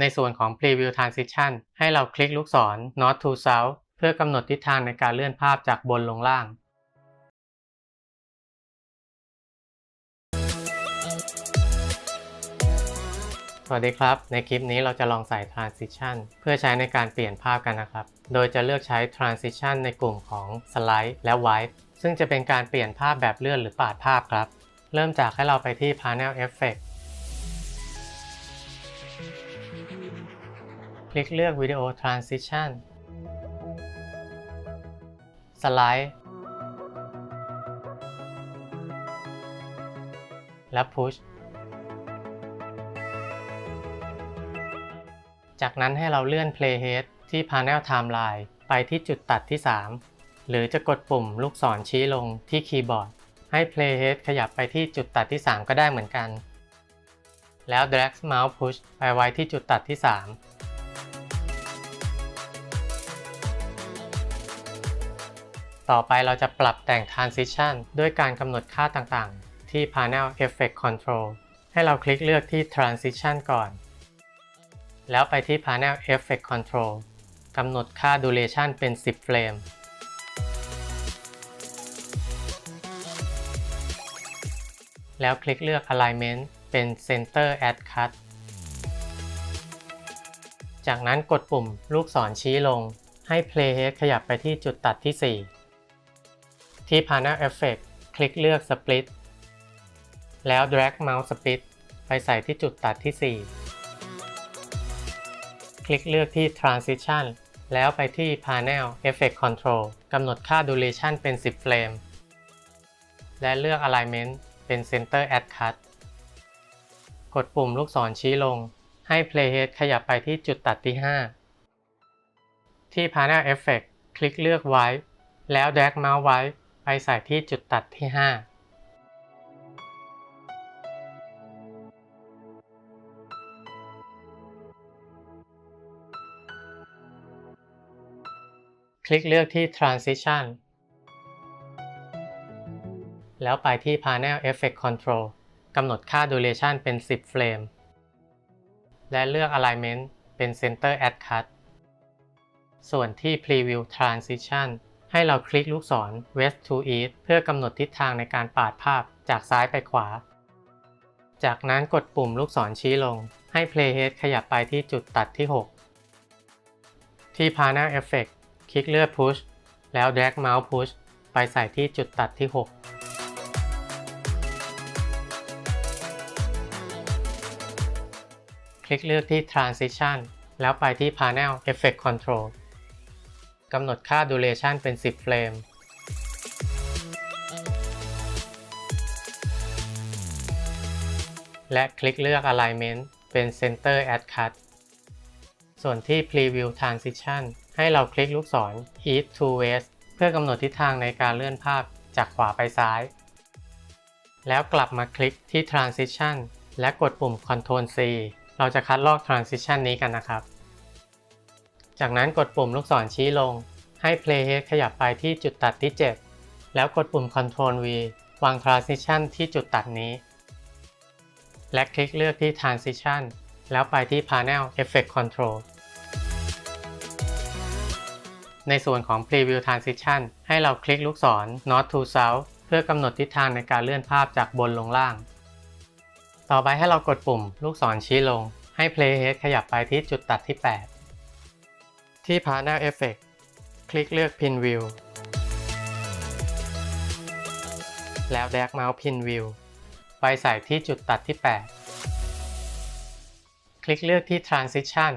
ในส่วนของ Preview Transition ให้เราคลิกลูกศร North to South เพื่อกำหนดทิศทางในการเลื่อนภาพจากบนลงล่างสวัสดีครับ ในคลิปนี้เราจะลองใส่ Transition เพื่อใช้ในการเปลี่ยนภาพกันนะครับ โดยจะเลือกใช้ Transition ในกลุ่มของ Slide และ Wipe ซึ่งจะเป็นการเปลี่ยนภาพแบบเลื่อนหรือปาดภาพครับ เริ่มจากให้เราไปที่ Panel Effect คลิกเลือก Video Transition Slide และ Push จากนั้นให้เราเลื่อน Playhead ที่ Panel Timeline ไปที่จุดตัดที่ 3 หรือจะกดปุ่มลูกศรชี้ลงที่คีย์บอร์ด ให้ Playhead ขยับไปที่จุดตัดที่ 3 ก็ได้เหมือนกัน แล้ว Drag Mouse Push ไปไว้ที่จุดตัดที่ 3 ต่อไปเราจะปรับแต่ง Transition ด้วยการกำหนดค่าต่างๆ ที่ Panel Effect Control ให้เราคลิกเลือกที่ Transition ก่อน แล้วไปที่ Panel Effect Control กำหนดค่า Duration เป็น 10 เฟรม แล้วคลิกเลือก Alignment เป็น Center Add Cut จากนั้นกดปุ่มลูกศรชี้ลงให้ Playhead ขยับไปที่จุดตัดที่ 4 ที่ Panel Effect คลิกเลือก Split แล้ว Drag Mouse Split ไปใส่ที่จุดตัดที่ 4 คลิกเลือกที่ Transition แล้วไปที่ Panel Effect Control กำหนดค่า Duration เป็น 10 เฟรม และเลือก Alignment เป็น Center Add Cut กดปุ่มลูกศรชี้ลง ให้ Playhead ขยับไปที่จุดตัดที่ 5 ที่ Panel Effect คลิกเลือก Wipe แล้ว Drag Mouse Wipe ไปใส่ที่จุดตัดที่ 5คลิกเลือกที่ Transition แล้วไปที่ Panel Effect Control กำหนดค่า Duration เป็น 10 เฟรม และเลือก Alignment เป็น Center Add Cut ส่วนที่ Preview Transition ให้เราคลิกลูกศร West to East เพื่อกำหนดทิศทางในการปาดภาพจากซ้ายไปขวา จากนั้นกดปุ่มลูกศรชี้ลง ให้ Playhead ขยับไปที่จุดตัดที่ 6 ที่ Panel Effect คลิกเลือก Push แล้ว Drag Mouse Push ไปใส่ที่จุดตัดที่6คลิกเลือกที่ Transition แล้วไปที่ Panel Effect Control กำหนดค่า Duration เป็น 10 เฟรม และคลิกเลือก Alignment เป็น Center Add Cut ส่วนที่ Preview Transition ให้เราคลิกลูกศร East to West เพื่อกำหนดทิศทางในการเลื่อนภาพจากขวาไปซ้าย แล้วกลับมาคลิกที่ Transition และกดปุ่ม Ctrl C เราจะคัดลอก Transition นี้กันนะครับ จากนั้นกดปุ่มลูกศรชี้ลง ให้ Playhead ขยับไปที่จุดตัดที่ 7 แล้วกดปุ่ม Ctrl V วาง Transition ที่จุดตัดนี้ และคลิกเลือกที่ Transition แล้วไปที่ Panel Effect Control ในส่วนของ Preview Transition ให้เราคลิกลูกศร North to South เพื่อกำหนดทิศทางในการเลื่อนภาพจากบนลงล่าง ต่อไปให้เรากดปุ่มลูกศรชี้ลง ให้ Playhead ขยับไปที่จุดตัดที่ 8 ที่ Panel Effect คลิกเลือก Pin View แล้ว Drag Mouse Pin View ไปใส่ที่จุดตัดที่ 8 คลิกเลือกที่ Transition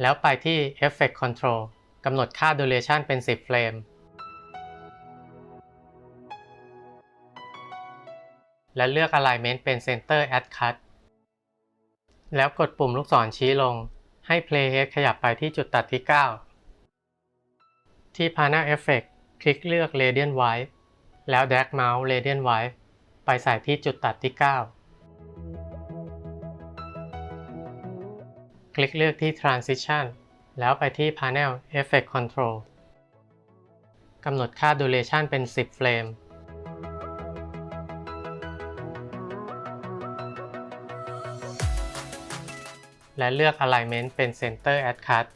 แล้วไปที่ Effect Control กำหนดค่า Duration เป็น 10 เฟรม และเลือก Alignment เป็น Center Add Cut แล้วกดปุ่มลูกศรชี้ลง ให้ Playhead ขยับไปที่จุดตัดที่ 9 ที่ Panel Effect คลิกเลือก Radiant Wipe แล้ว Drag Mouse Radiant Wipe ไปใส่ที่จุดตัดที่ 9 คลิกเลือกที่ Transition แล้วไปที่ Panel Effect Control กำหนดค่า Duration เป็น 10 เฟรมและเลือก Alignment เป็น Center Add Cut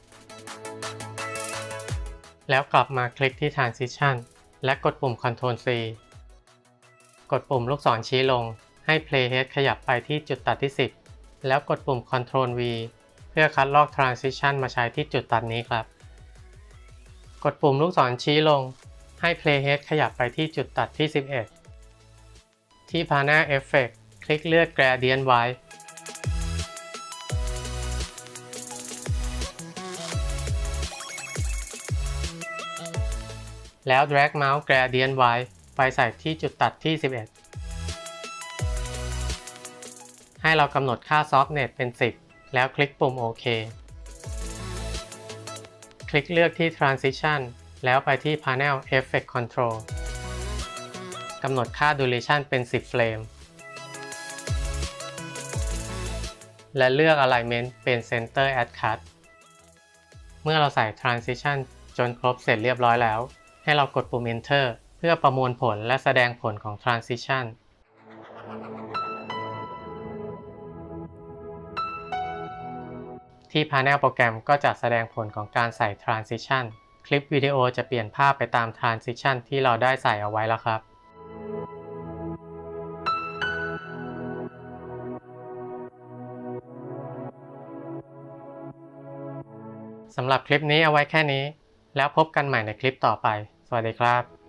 แล้วกลับมาคลิกที่ Transition และกดปุ่ม Ctrl C กดปุ่มลูกศรชี้ลง ให้ Playhead ขยับไปที่จุดตัดที่ 10 แล้วกดปุ่ม Ctrl V เพื่อคัดลอก Transition มาใช้ที่จุดตัดนี้ครับ กดปุ่มลูกศรชี้ลง ให้ Playhead ขยับไปที่จุดตัดที่ 11 ที่ Panel Effect คลิกเลือก Gradient White แล้ว drag mouse gradient white ไปใส่ที่จุดตัดที่ 11 ให้เรากำหนดค่า softness เป็น 10 แล้วคลิกปุ่มโอเคคลิกเลือกที่ transition แล้วไปที่ panel effect control กำหนดค่า duration เป็น 10 เฟรม และเลือก alignment เป็น center add cut เมื่อเราใส่ transition จนครบเสร็จเรียบร้อยแล้ว ให้เรากดปุ่ม enter เพื่อประมวลผลและแสดงผลของ transition ที่ Panel โปรแกรมก็จะแสดงผลของการใส่ transition คลิปวิดีโอจะเปลี่ยนภาพไปตาม transition ที่เราได้ใส่เอาไว้แล้วครับ สำหรับคลิปนี้เอาไว้แค่นี้ แล้วพบกันใหม่ในคลิปต่อไป วัสดีครับ